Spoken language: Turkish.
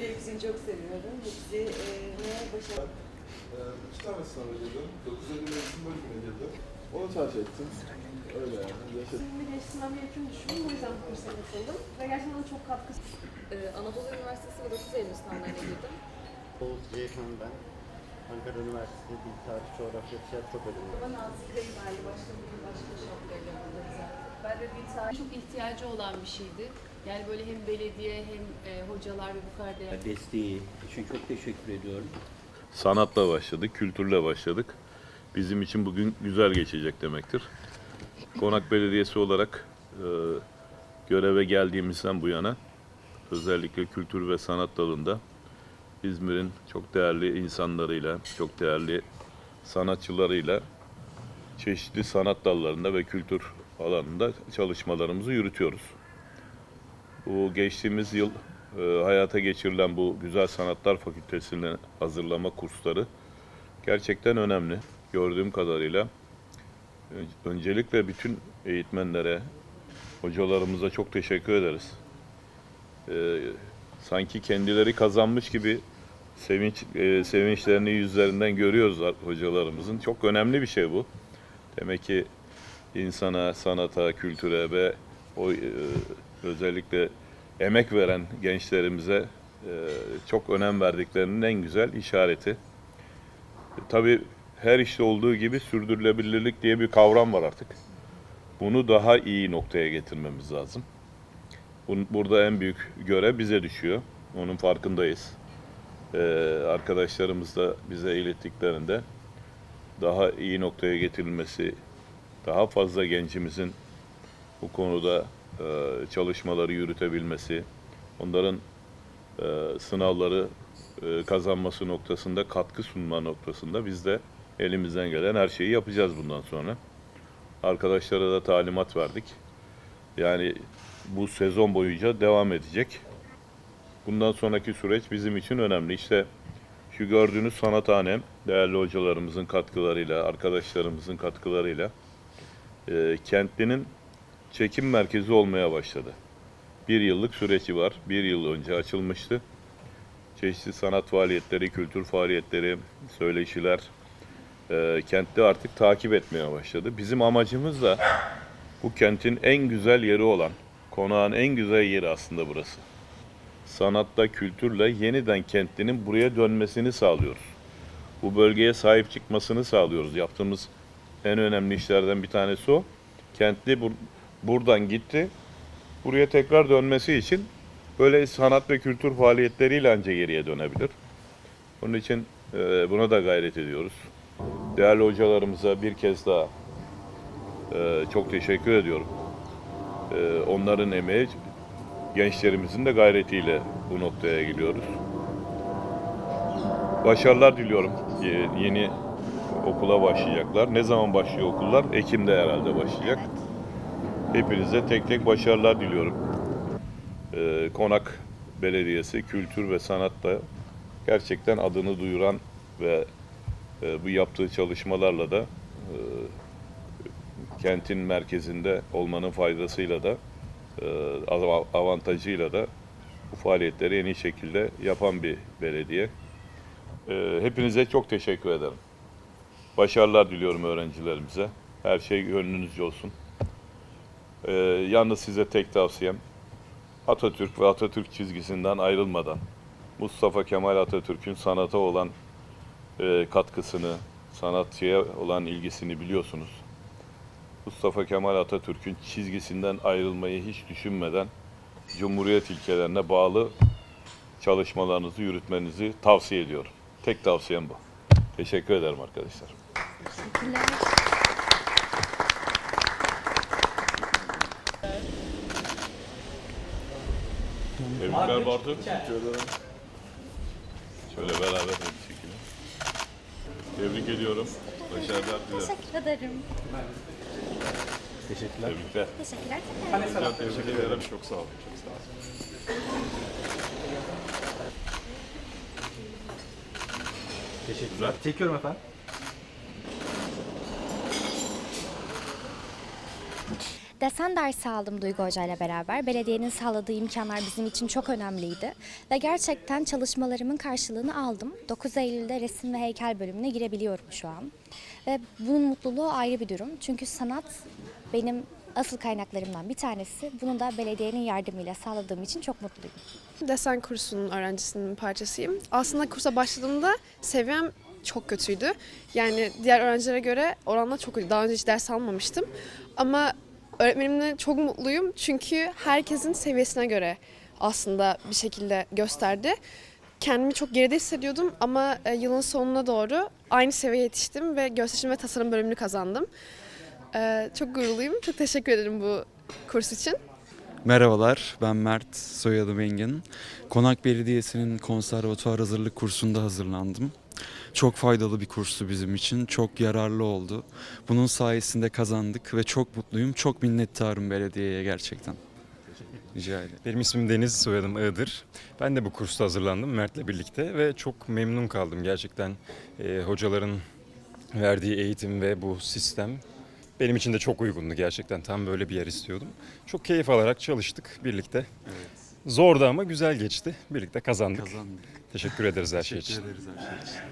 Hepsini çok seviyorum. Hepsi e, ne başarılı. Ee, iki tane sınava girdim. 950 mevsim bölümüne girdim. Onu tercih ettim. Öyle yani. Yaşadım. Şimdi geçtiğimden bir yakın düşündüm. O yüzden bu kursa katıldım. Ve gerçekten ona çok katkısı Ee, Anadolu Üniversitesi ve 9 Eylül sınavlarına girdim. Oğuz Ceyhan ben. Ankara Üniversitesi Dil Tarih Coğrafya Tiyatro Bölümü. bana azıcık geldi. Başka bir başka şartlarıyla burada güzel. Ben de bir tarih çok ihtiyacı olan bir şeydi. Yani böyle hem belediye hem e, hocalar ve bu kadar değerli desteği için çok teşekkür ediyorum. sanatla başladık, kültürle başladık. Bizim için bugün güzel geçecek demektir. Konak Belediyesi olarak e, göreve geldiğimizden bu yana özellikle kültür ve sanat dalında İzmir'in çok değerli insanlarıyla, çok değerli sanatçılarıyla çeşitli sanat dallarında ve kültür alanında çalışmalarımızı yürütüyoruz. Bu geçtiğimiz yıl e, hayata geçirilen bu Güzel Sanatlar Fakültesi'ne hazırlama kursları gerçekten önemli. Gördüğüm kadarıyla e, öncelikle bütün eğitmenlere, hocalarımıza çok teşekkür ederiz. E, sanki kendileri kazanmış gibi sevinç e, sevinçlerini yüzlerinden görüyoruz hocalarımızın. Çok önemli bir şey bu. Demek ki insana, sanata, kültüre ve o e, özellikle emek veren gençlerimize e, çok önem verdiklerinin en güzel işareti. Tabii her işte olduğu gibi sürdürülebilirlik diye bir kavram var artık. Bunu daha iyi noktaya getirmemiz lazım. Burada en büyük görev bize düşüyor. Onun farkındayız. Ee, arkadaşlarımız da bize ilettiklerinde daha iyi noktaya getirilmesi, daha fazla gencimizin bu konuda e, çalışmaları yürütebilmesi, onların e, sınavları e, kazanması noktasında, katkı sunma noktasında biz de elimizden gelen her şeyi yapacağız bundan sonra. Arkadaşlara da talimat verdik. Yani bu sezon boyunca devam edecek. Bundan sonraki süreç bizim için önemli. İşte şu gördüğünüz sanathanem, değerli hocalarımızın katkılarıyla, arkadaşlarımızın katkılarıyla e, kentlinin çekim merkezi olmaya başladı. Bir yıllık süreci var. Bir yıl önce açılmıştı. Çeşitli sanat faaliyetleri, kültür faaliyetleri, söyleşiler e, kentte artık takip etmeye başladı. Bizim amacımız da bu kentin en güzel yeri olan, konağın en güzel yeri aslında burası. Sanatla, kültürle yeniden kentlinin buraya dönmesini sağlıyoruz. Bu bölgeye sahip çıkmasını sağlıyoruz. Yaptığımız en önemli işlerden bir tanesi o. Kentli bur- buradan gitti. Buraya tekrar dönmesi için böyle sanat ve kültür faaliyetleriyle anca geriye dönebilir. Onun için e, buna da gayret ediyoruz. Değerli hocalarımıza bir kez daha e, çok teşekkür ediyorum. E, onların emeği, gençlerimizin de gayretiyle bu noktaya geliyoruz. Başarılar diliyorum. Ye- Yeni okula başlayacaklar. Ne zaman başlıyor okullar? Ekim'de herhalde başlayacak. Hepinize tek tek başarılar diliyorum. Ee, Konak Belediyesi kültür ve sanatta gerçekten adını duyuran ve e, bu yaptığı çalışmalarla da e, kentin merkezinde olmanın faydasıyla da e, av- avantajıyla da bu faaliyetleri en iyi şekilde yapan bir belediye. E, hepinize çok teşekkür ederim. Başarılar diliyorum öğrencilerimize. Her şey gönlünüzce olsun. Ee, yalnız size tek tavsiyem Atatürk ve Atatürk çizgisinden ayrılmadan Mustafa Kemal Atatürk'ün sanata olan e, katkısını, sanatçıya olan ilgisini biliyorsunuz. Mustafa Kemal Atatürk'ün çizgisinden ayrılmayı hiç düşünmeden Cumhuriyet ilkelerine bağlı çalışmalarınızı yürütmenizi tavsiye ediyorum. Tek tavsiyem bu. Teşekkür ederim arkadaşlar. Tebrikler Bartu. Teşekkür ederim. Şöyle beraber hep çekelim. Tebrik ediyorum. Başarılar dilerim. Teşekkür ederim. Teşekkürler. Tebrikler. Teşekkürler. Tekrar tebrik ederim. Çok sağ olun. Çok sağ olun. Teşekkürler. Çekiyorum efendim. Desen dersi aldım Duygu Hoca ile beraber. Belediyenin sağladığı imkanlar bizim için çok önemliydi. Ve gerçekten çalışmalarımın karşılığını aldım. 9 Eylül'de resim ve heykel bölümüne girebiliyorum şu an. Ve bunun mutluluğu ayrı bir durum. Çünkü sanat benim asıl kaynaklarımdan bir tanesi. Bunu da belediyenin yardımıyla sağladığım için çok mutluyum. Desen kursunun öğrencisinin parçasıyım. Aslında kursa başladığımda seviyem çok kötüydü. Yani diğer öğrencilere göre oranla çok kötü. Daha önce hiç ders almamıştım. Ama öğretmenimle çok mutluyum. Çünkü herkesin seviyesine göre aslında bir şekilde gösterdi. Kendimi çok geride hissediyordum ama e, yılın sonuna doğru aynı seviyeye yetiştim ve gösterişim ve tasarım bölümünü kazandım. E, Çok gururluyum. Çok teşekkür ederim bu kurs için. Merhabalar, ben Mert, soyadım Engin. Konak Belediyesi'nin konservatuvar hazırlık kursunda hazırlandım. Çok faydalı bir kurstu bizim için, çok yararlı oldu. Bunun sayesinde kazandık ve çok mutluyum, çok minnettarım belediyeye gerçekten. Rica ederim. Benim ismim Deniz, soyadım Iğdır. Ben de bu kursta hazırlandım Mert'le birlikte ve çok memnun kaldım gerçekten. Ee, hocaların verdiği eğitim ve bu sistem benim için de çok uygundu gerçekten. Tam böyle bir yer istiyordum. Çok keyif alarak çalıştık birlikte. Zordu ama güzel geçti. Birlikte kazandık. Kazandık. Teşekkür ederiz her şey Teşekkür için. ederiz her şey için.